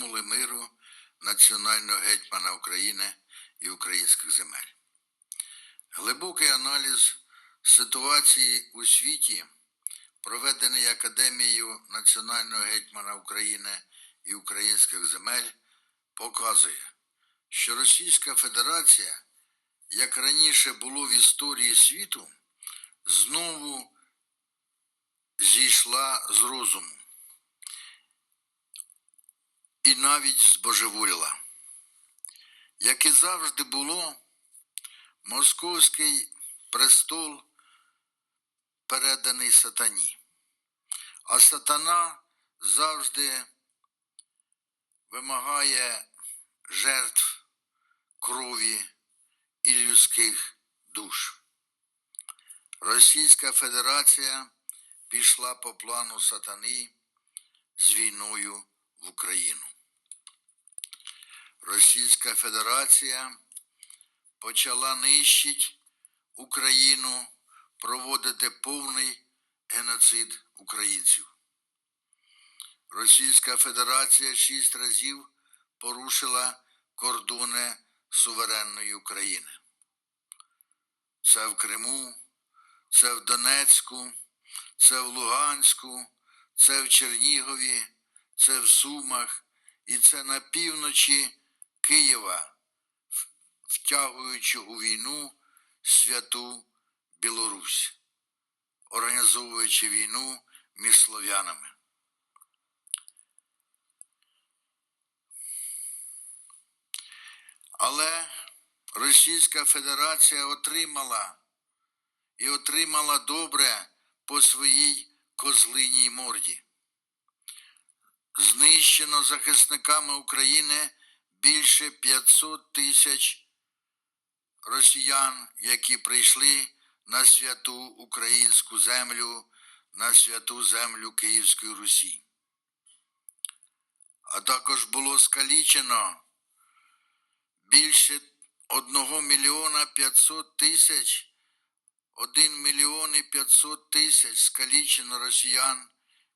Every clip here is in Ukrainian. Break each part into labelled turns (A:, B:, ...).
A: формули миру національного гетьмана України і українських земель. Глибокий аналіз ситуації у світі, проведений Академією національного гетьмана України і українських земель, показує, що Російська Федерація, як раніше було в історії світу, знову зійшла з розуму і навіть збожеволіла. Як і завжди було, московський престол переданий сатані, а сатана завжди вимагає жертв крові і людських душ. Російська Федерація пішла по плану сатани з війною в Україну. Російська Федерація почала нищити Україну, проводити повний геноцид українців. Російська Федерація шість разів порушила кордони суверенної України. Це в Криму, це в Донецьку, це в Луганську, це в Чернігові, це в Сумах і це на півночі Києва, втягуючи у війну святу Білорусь, організовуючи війну між слов'янами. Але Російська Федерація отримала і отримала добре по своїй козлиній морді. Знищено захисниками України більше 500 тисяч росіян, які прийшли на святу українську землю, на святу землю Київської Русі. А також було скалічено більше 1 мільйона 500 тисяч 1 мільйон і 500 тисяч скалічено росіян,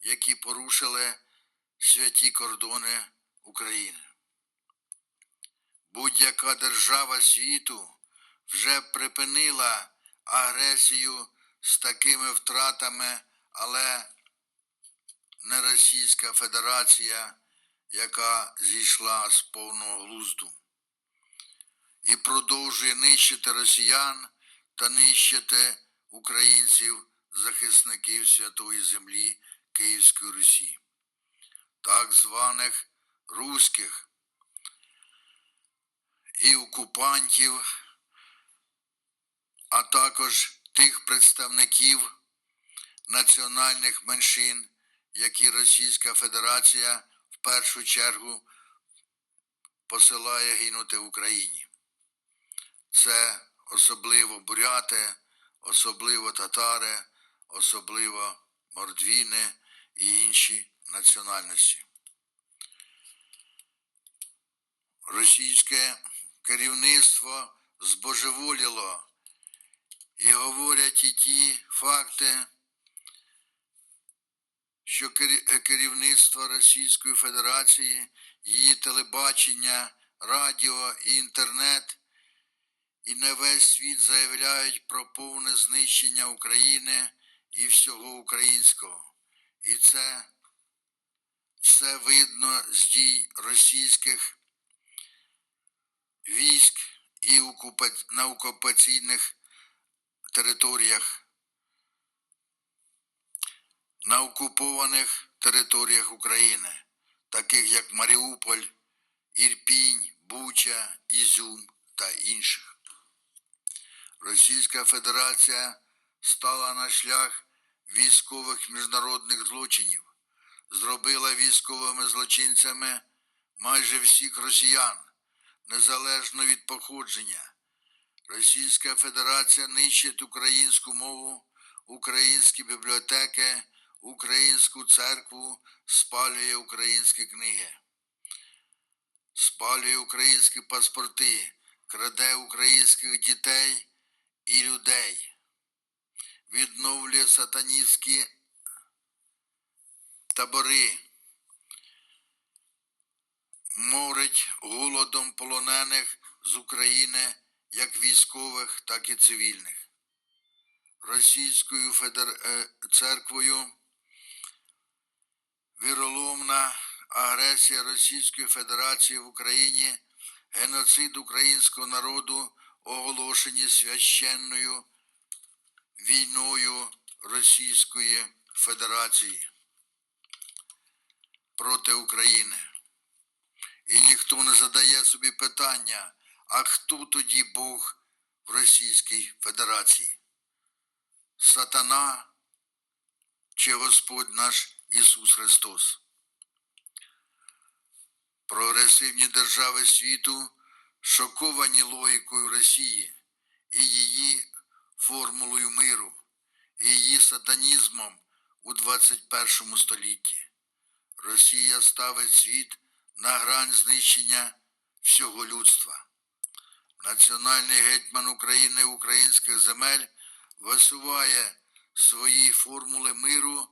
A: які порушили святі кордони України. Будь-яка держава світу вже припинила агресію з такими втратами, але не Російська Федерація, яка зійшла з повного глузду і продовжує нищити росіян та нищити українців, захисників святої землі Київської Русі, так званих руських і окупантів, а також тих представників національних меншин, які Російська Федерація в першу чергу посилає гинути в Україні. Це особливо буряти, особливо татари, особливо мордвіни і інші національності. Російське керівництво збожеволіло і говорять і ті факти, що керівництво Російської Федерації, її телебачення, радіо і інтернет і на весь світ заявляють про повне знищення України і всього українського. І це все видно з дій російських військ і на окупаційних територіях, на окупованих територіях України, таких як Маріуполь, Ірпінь, Буча, Ізюм та інших. Російська Федерація стала на шлях військових міжнародних злочинів, зробила військовими злочинцями майже всіх росіян, незалежно від походження. Російська Федерація нищить українську мову, українські бібліотеки, українську церкву, спалює українські книги, спалює українські паспорти, краде українських дітей і людей, відновлює сатаністські табори, морить голодом полонених з України як військових, так і цивільних. Російською Федер... е, церквою. Віроломна агресія Російської Федерації в Україні, геноцид українського народу оголошені священною війною Російської Федерації проти України. І ніхто не задає собі питання, а хто тоді Бог в Російській Федерації? Сатана чи Господь наш Ісус Христос? Прогресивні держави світу шоковані логікою Росії і її формулою миру, і її сатанізмом у 21 столітті. Росія ставить світ на грань знищення всього людства. Національний гетьман України українських земель висуває свої формули миру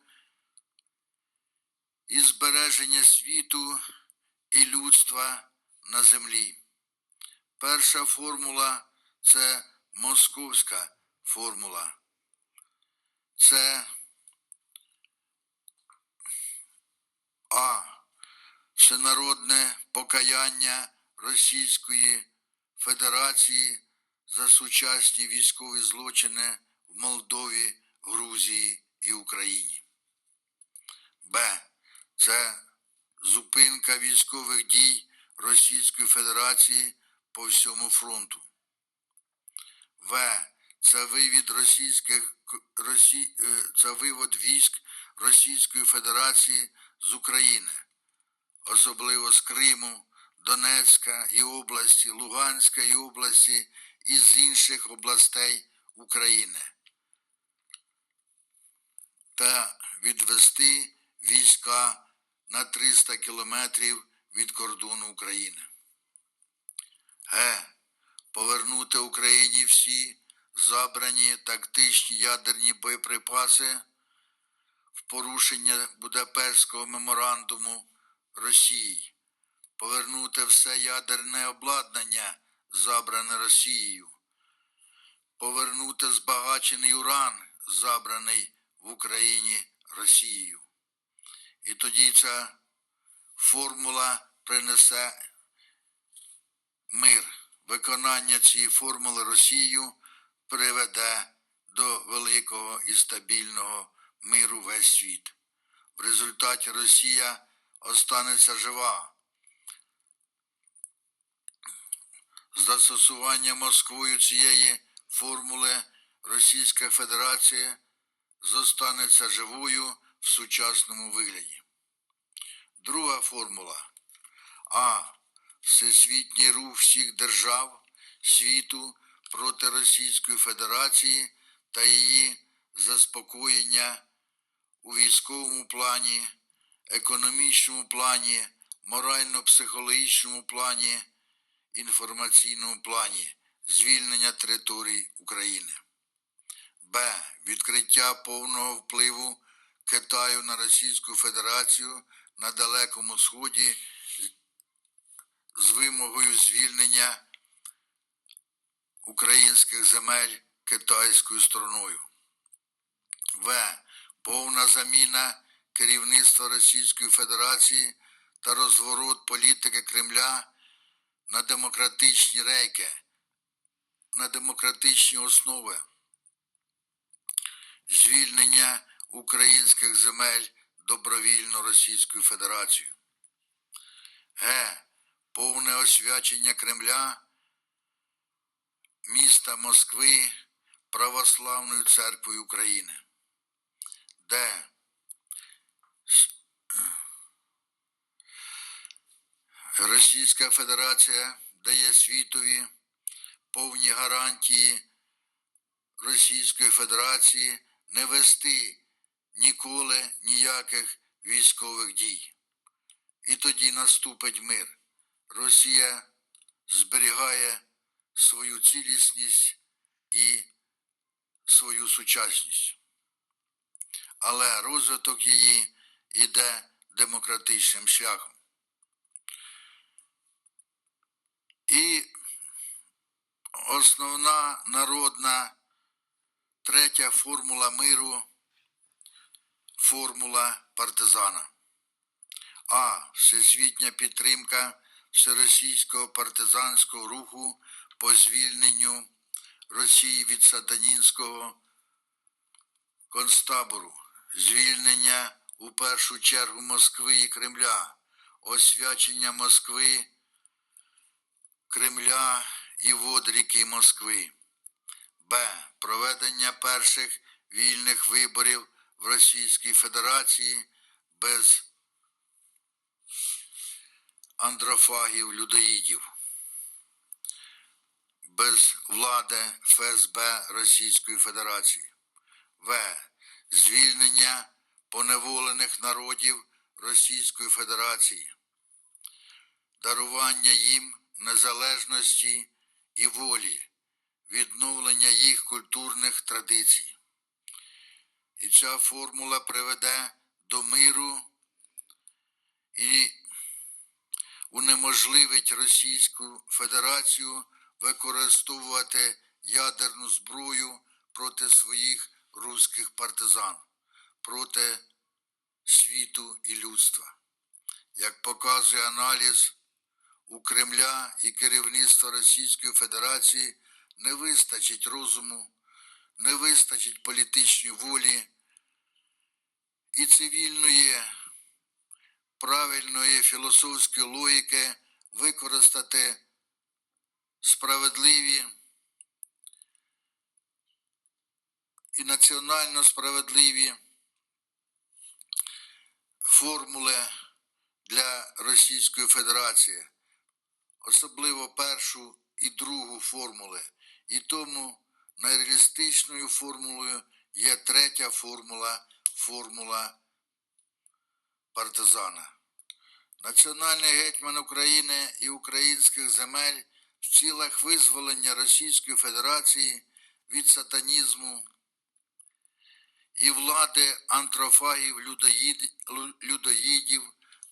A: і збереження світу і людства на землі. Перша формула це московська формула. Це А. Всенародне покаяння Російської Федерації за сучасні військові злочини в Молдові, Грузії і Україні. Б. Це зупинка військових дій Російської Федерації по всьому фронту. В. Це вивід російських Росі, е, це вивод військ Російської Федерації з України, особливо з Криму, Донецька і області, Луганська і області і з інших областей України та відвести війська на 300 кілометрів від кордону України. Г. Повернути Україні всі забрані тактичні ядерні боєприпаси порушення Будапештського меморандуму Росії, повернути все ядерне обладнання, забране Росією, повернути збагачений уран, забраний в Україні Росією. І тоді ця формула принесе мир. Виконання цієї формули Росією приведе до великого і стабільного миру весь світ. В результаті Росія останеться жива. З застосуванням Москвою цієї формули Російська Федерація зостанеться живою в сучасному вигляді. Друга формула А. Всесвітній рух всіх держав світу проти Російської Федерації та її заспокоєння у військовому плані, економічному плані, морально-психологічному плані, інформаційному плані, звільнення територій України. Б. Відкриття повного впливу Китаю на Російську Федерацію на Далекому Сході з вимогою звільнення українських земель китайською стороною. В. Повна заміна керівництва Російської Федерації та розворот політики Кремля на демократичні рейки, на демократичні основи, звільнення українських земель добровільно Російською Федерацією. Г. Повне освячення Кремля, міста Москви Православною церквою України. Д. Російська Федерація дає світові повні гарантії Російської Федерації не вести ніколи ніяких військових дій. І тоді наступить мир. Росія зберігає свою цілісність і свою сучасність. Але розвиток її йде демократичним шляхом. І основна народна третя формула миру формула партизана. А. Всесвітня підтримка всеросійського партизанського руху по звільненню Росії від сатанінського концтабору, звільнення у першу чергу Москви і Кремля, освячення Москви, Кремля і вод ріки Москви. Б. Проведення перших вільних виборів в Російській Федерації без андрофагів людоїдів, без влади ФСБ Російської Федерації. В. Звільнення поневолених народів Російської Федерації, дарування їм незалежності і волі, відновлення їх культурних традицій. І ця формула приведе до миру і унеможливить Російську Федерацію використовувати ядерну зброю проти своїх руських партизан, проти світу і людства. Як показує аналіз, у Кремля і керівництва Російської Федерації не вистачить розуму, не вистачить політичної волі і цивільної правильної філософської логіки використати справедливі і національно справедливі формули для Російської Федерації, особливо першу і другу формули. І тому найреалістичною формулою є третя формула формула партизана. Національний гетьман України і українських земель в цілах визволення Російської Федерації від сатанізму і влади антрофагів людоїд- людоїдів,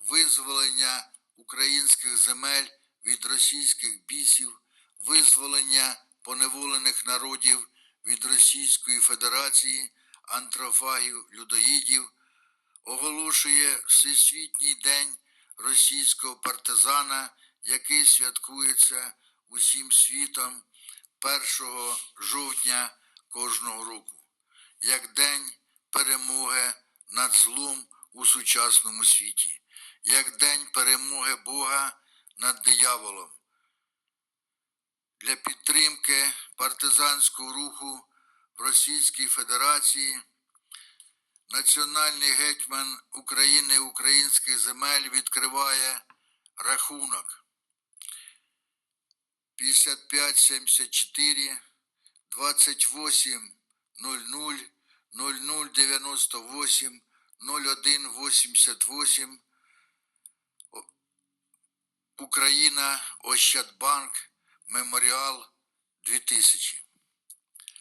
A: визволення українських земель від російських бісів, визволення поневолених народів від Російської Федерації, антрофагів людоїдів, оголошує Всесвітній день російського партизана, який святкується усім світом 1 жовтня кожного року, як День перемоги над злом у сучасному світі, як День перемоги Бога над дияволом. Для підтримки партизанського руху в Російській Федерації Національний гетьман України українських земель відкриває рахунок 5574 28 00 0098 0188 Україна Ощадбанк Меморіал 2000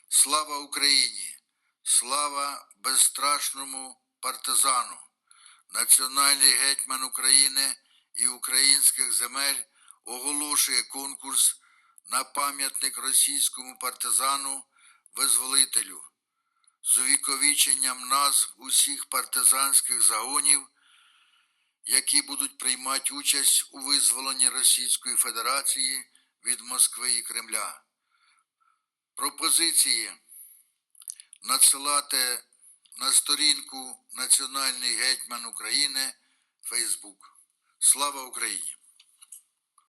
A: Слава Україні! Слава безстрашному партизану! Національний гетьман України і українських земель оголошує конкурс на пам'ятник російському партизану визволителю з увіковіченням назв усіх партизанських загонів, які будуть приймати участь у визволенні Російської Федерації від Москви і Кремля. Пропозиції надсилати на сторінку Національний гетьман України Фейсбук. Слава Україні!